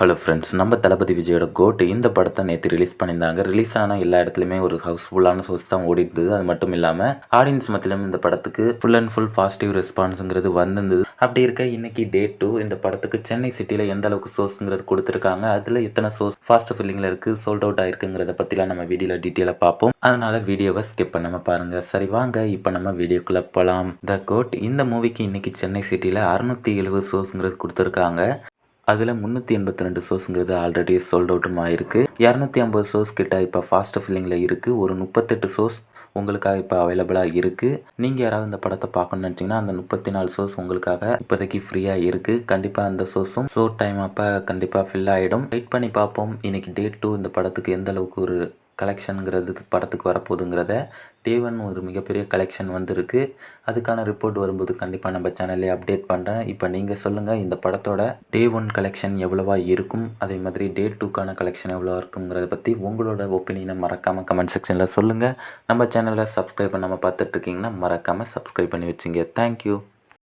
Hello friends நம்ம தளபதி விஜயோட code இந்த படத்தை நேற்று ரிலீஸ் பண்ணியிருந்தாங்க. ரிலீஸ் ஆனால் எல்லா இடத்துலையுமே ஒரு ஹவுஸ்ஃபுல்லான ஷோஸ் தான் ஓடி இருந்தது. அது மட்டும் இல்லாமல் ஆடியன்ஸ் மத்தியிலும் இந்த படத்துக்கு ஃபுல் அண்ட் ஃபுல் பாசிட்டிவ் ரெஸ்பான்ஸுங்கிறது வந்திருந்தது. அப்படி இருக்க இன்னைக்கு டே டூ இந்த படத்துக்கு சென்னை சிட்டியில் எந்த அளவுக்கு சோர்ஸுங்கிறது கொடுத்துருக்காங்க அதில் எத்தனை சோர்ஸ் ஃபாஸ்ட் ஃபில்லிங்கில் இருக்குது சோல்ட் அவுட் ஆயிருக்குங்கிறத பற்றிலாம் நம்ம வீடியோவில் டீட்டெயிலாக பார்ப்போம். அதனால் வீடியோவை ஸ்கிப் பண்ணாமல் பாருங்கள் சரி வாங்க இப்போ நம்ம வீடியோக்குள்ளே போகலாம் த கோட் இந்த மூவிக்கு இன்னைக்கு சென்னை சிட்டியில் அறுநூத்தி எழுபது சோர்ஸுங்கிறது கொடுத்துருக்காங்க. அதில் முந்நூற்றி எண்பத்தி ரெண்டு ஷோஸுங்கிறது ஆல்ரெடி சோல்ட் அவுட்டும் ஆயிருக்கு. இரநூத்தி ஐம்பது ஷோஸ் கிட்ட இப்போ ஃபாஸ்ட் ஃபில்லிங்கில் இருக்குது ஒரு முப்பத்தெட்டு ஷோஸ் உங்களுக்காக இப்போ அவைலபிளாக இருக்குது நீங்கள் யாராவது இந்த படத்தை பார்க்கணும்னு நினச்சிங்கன்னா அந்த முப்பத்தி நாலு ஷோஸ் உங்களுக்காக இப்போதைக்கு ஃப்ரீயாக இருக்குது கண்டிப்பாக அந்த ஷோஸும் ஷோ டைம் அப்போ கண்டிப்பாக ஃபில் ஆகிடும் வெயிட் பண்ணி பார்ப்போம். இன்னைக்கு டே டூ இந்த படத்துக்கு எந்த அளவுக்கு ஒரு கலெக்ஷனுங்கிறது படத்துக்கு வரப்போகுதுங்கிறத டே ஒன் ஒரு மிகப்பெரிய கலெக்ஷன் வந்திருக்கு. அதுக்கான ரிப்போர்ட் வரும்போது கண்டிப்பாக நம்ம சேனல்லே அப்டேட் பண்ணுறேன் இப்போ நீங்கள் சொல்லுங்கள் இந்த படத்தோட டே ஒன் கலெக்ஷன் எவ்வளோவா இருக்கும்? அதே மாதிரி டே டூக்கான கலெக்ஷன் எவ்வளோ இருக்குங்கிறத பற்றி உங்களோட ஒப்பீனியனை மறக்காமல் கமெண்ட் செக்ஷனில் சொல்லுங்கள் நம்ம சேனலை சப்ஸ்கிரைப் பண்ணாமல் பார்த்துட்ருக்கீங்கன்னா மறக்காமல் சப்ஸ்கிரைப் பண்ணி வச்சுங்க. தேங்க்யூ